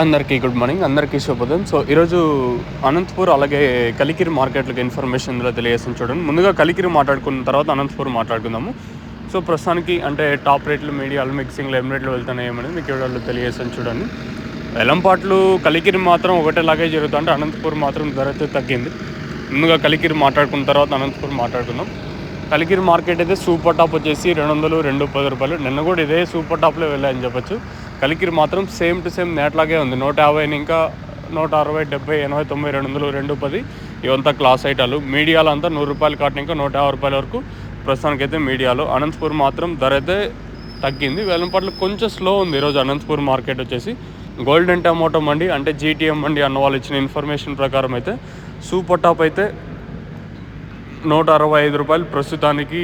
అందరికీ good morning అందరికీ శుభోదయం. సో ఈరోజు అనంతపూర్ అలాగే కలికిరి మార్కెట్లకు ఇన్ఫర్మేషన్ ఇందులో తెలియజేస్తాను చూడండి. ముందుగా కలికిరి మాట్లాడుకున్న తర్వాత అనంతపూర్ మాట్లాడుకుందాము. సో ప్రస్తుతానికి అంటే టాప్ రేట్లు మీడియాలు మిక్సింగ్లు ఎం రేట్లు వెళ్తున్నాయేమని మీకు వీడియోలో తెలియజేస్తాను చూడండి. వెలంపాట్లు కలికిరి మాత్రం ఒకటేలాగే జరుగుతుంది అనంతపూర్ మాత్రం ధర అయితే తగ్గింది. ముందుగా కలికిరి మాట్లాడుకున్న తర్వాత అనంతపూర్ మాట్లాడుకుందాం. కలికిరి మార్కెట్ అయితే సూపర్ టాప్ వచ్చేసి రెండు వందలు రెండు పది రూపాయలు. నిన్న కూడా ఇదే సూపర్ టాప్లో వెళ్ళాయని చెప్పచ్చు. కలికిరి మాత్రం సేమ్ టు సేమ్ నేట్లాగే ఉంది. నూట యాభై ఇంకా నూట అరవై డెబ్బై ఎనభై తొంభై రెండు వందలు రెండు పది ఇవంతా క్లాస్ ఐటాలు. మీడియాలో అంతా నూరు రూపాయలు కాటిన ఇంకా నూట యాభై రూపాయల వరకు ప్రస్తుతానికైతే మీడియాలో. అనంతపూర్ మాత్రం ధర అయితే తగ్గింది. వేలంపాట్లు కొంచెం స్లో ఉంది ఈరోజు అనంతపూర్ మార్కెట్ వచ్చేసి. గోల్డెన్ టమోటో మండి అంటే జీటీఎం మండి అన్న వాళ్ళు ఇచ్చిన ఇన్ఫర్మేషన్ ప్రకారం అయితే సూపర్ టాప్ అయితే నూట అరవై ఐదు రూపాయలు ప్రస్తుతానికి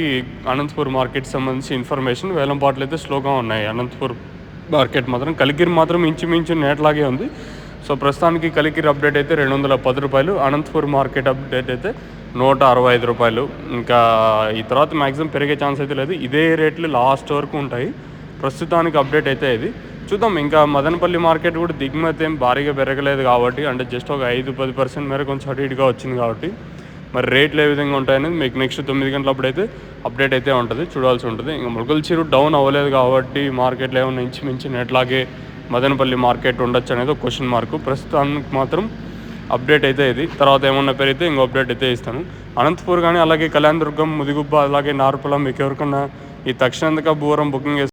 అనంతపూర్ మార్కెట్ సంబంధించి ఇన్ఫర్మేషన్. వేలంపాట్లు అయితే స్లోగా ఉన్నాయి అనంతపూర్. మార్కెట్ మాత్రం కలికిరి మాత్రం ఇంచుమించు నేట్లాగే ఉంది. సో ప్రస్తుతానికి కలికిరి అప్డేట్ అయితే రెండు వందల పది రూపాయలు అనంతపూర్ మార్కెట్ అప్డేట్ అయితే నూట అరవై ఐదు రూపాయలు. ఇంకా ఈ తర్వాత మ్యాక్సిమం పెరిగే ఛాన్స్ అయితే లేదు. ఇదే రేట్లు లాస్ట్ వరకు ఉంటాయి. ప్రస్తుతానికి అప్డేట్ అయితే ఇది. చూద్దాం ఇంకా మదనపల్లి మార్కెట్ కూడా దిగుమతి ఏం భారీగా పెరగలేదు కాబట్టి అంటే జస్ట్ ఒక ఐదు పది పర్సెంట్ మేర కొంచెం అటు ఇటుగా వచ్చింది కాబట్టి. మరి రేట్లు ఏ విధంగా ఉంటాయనేది మీకు నెక్స్ట్ తొమ్మిది గంటల అప్పుడైతే అప్డేట్ అయితే ఉంటుంది చూడాల్సి ఉంటుంది. ఇంకా మొలకల చీరు డౌన్ అవ్వలేదు కాబట్టి మార్కెట్లో ఏమైనా ఇంచుమించి నెట్లాగే మదనపల్లి మార్కెట్ ఉండొచ్చు అనేది క్వశ్చన్ మార్కు ప్రస్తుతానికి మాత్రం అప్డేట్ అయితే ఇది. తర్వాత ఏమన్నా పెరిగితే ఇంకో అప్డేట్ అయితే ఇస్తాను. అనంతపూర్ కానీ అలాగే కళ్యాణదుర్గం ముదిగుబ్బ అలాగే నార్పల మీకు ఎవరికన్నా ఈ తక్షణందుక బూరం బుకింగ్